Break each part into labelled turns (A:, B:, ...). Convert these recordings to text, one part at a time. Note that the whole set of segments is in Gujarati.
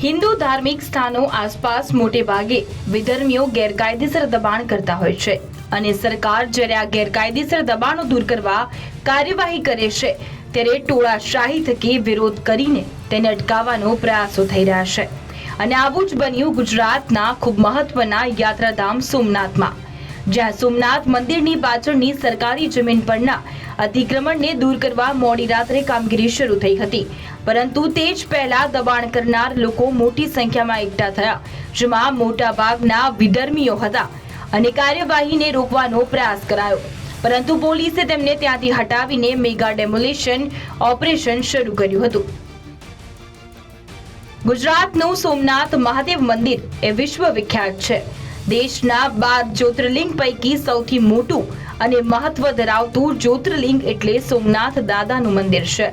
A: હિન્દુ ધાર્મિક સ્થાનો આસપાસ મોટે ભાગે વિધર્મીઓ ગેરકાયદેસર દબાણ કરતા હોય છે અને સરકાર જ્યારે આ ગેરકાયદેસર દબાણો દૂર કરવા કાર્યવાહી કરે છે, ત્યારે ટોળાશાહી થકી વિરોધ કરીને તેને અટકાવવાનો પ્રયાસો થઈ રહ્યા છે. અને આવું જ બન્યું ગુજરાતના ખૂબ મહત્વના યાત્રાધામ સોમનાથમાં. જ્યાં સોમનાથ મંદિરની પાછળની સરકારી જમીન પરના અતિક્રમણને દૂર કરવા મોડી રાત્રે કામગીરી શરૂ થઈ હતી. પરંતુ તે જ પહેલા દબાણ કરનાર લોકો મોટી સંખ્યામાં એકઠા થયા, જેમાં મોટા ભાગના વિધર્મીઓ હતા અને કાર્યવાહીને રોકવાનો પ્રયાસ કરાયો. પરંતુ પોલીસે તેમને ત્યાંથી હટાવીને મેગા ડેમોલિશન ઓપરેશન શરૂ કર્યું હતું. ગુજરાતનું સોમનાથ મહાદેવ મંદિર એ વિશ્વ વિખ્યાત છે. દેશના બાર જ્યોતિર્લિંગ પૈકી સૌથી મોટું અને મહત્વ ધરાવતું જ્યોતિર્લિંગ એટલે સોમનાથ દાદાનું મંદિર છે.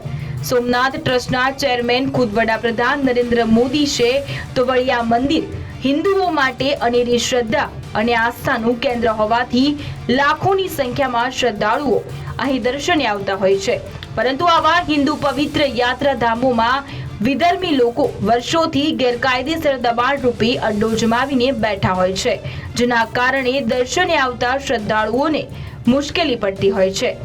A: સોમનાથ ટ્રસ્ટના ચેરમેન ખુદ વડાપ્રધાન નરેન્દ્ર મોદી છે. તો વળી આ મંદિર હિન્દુઓ માટે અનેરી શ્રદ્ધા અને આસ્થાનું કેન્દ્ર હોવાથી લાખોની સંખ્યામાં શ્રદ્ધાળુઓ અહીં દર્શને આવતા હોય છે. પરંતુ આવા હિન્દુ પવિત્ર યાત્રાધામોમાં વિધર્મી લોકો વર્ષોથી ગેરકાયદેસર દબાણ રૂપી અડ્ડો જમાવીને બેઠા હોય છે, જેના કારણે દર્શને આવતા શ્રદ્ધાળુઓને મુશ્કેલી પડતી હોય છે.